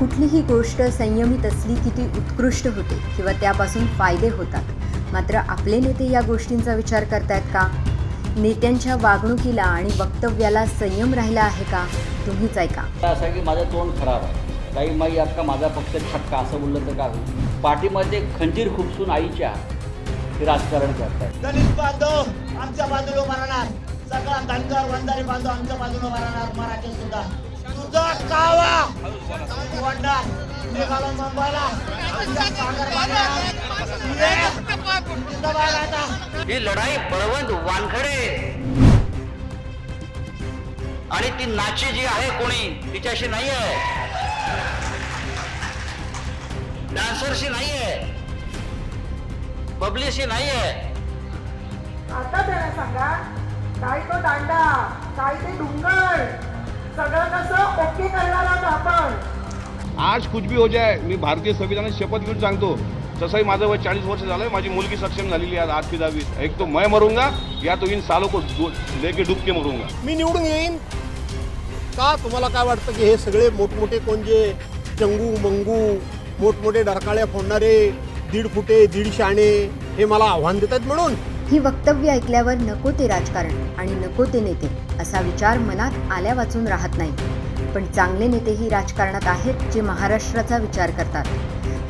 कुठलीही गोष्ट संयमित असली की ती उत्कृष्ट होते किंवा त्यापासून फायदे होतात. मात्र आपले नेते या गोष्टींचा विचार करतायत का? नेत्यांच्या वागणुकीला आणि वक्तव्याला संयम राहिला आहे का? तुम्हीच ऐका. असं की माझं तोंड खराब आहे. काही माई अक्का माझा पक्ष छक्का असं बोललं तर का पाठीमध्ये खंजीर खुपसून आईच्या राजकारण करतात दलित बांधव आमच्या बाजूला उभा राहणार. सगळा धनगर वंजारी बांधव आमच्या बाजूला मराठी सुद्धा. निघालो मुंबईला ही लढाई बळवंत वानखडे. आणि ती नाची जी आहे कोणी तिच्याशी नाही आहे डान्सरशी नाही आहे पब्लिकशी नाही आहे आता त्याला सांगा काय तो दांडा काय ते डुंगर. सगळं कसं ओके करणार आहोत आपण? आज कुछ भी हो जाए मी भारतीय संविधानात शपथ घेऊन सांगतो. तसंही माझं वय चाळीस वर्ष झालंय माझी मुलगी सक्षम झालेली आहे आठवी दहावीत एक तो मैं मरूंगा या तो इन सालों को लेके डूब के मरूंगा. मी निवडून येईन. का तुम्हाला काय वाटतं की हे सगळे मोठमोठे कोण जे चंगू मंगू मोठमोठे डरकाळ्या फोडणारे दीड फुटे दीड शाणे हे मला आव्हान देतात म्हणून? ही वक्तव्य ऐकल्यावर नको ते राजकारण आणि नको ते नेते असा विचार मनात आल्या वाचून राहत नाही. पण चांगले नेतेही राजकारणात आहेत जे महाराष्ट्राचा विचार करतात.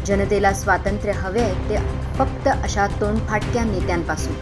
जनतेला स्वातंत्र्य हवे आहे ते फक्त अशा तोंडफाटक्या नेत्यांपासून.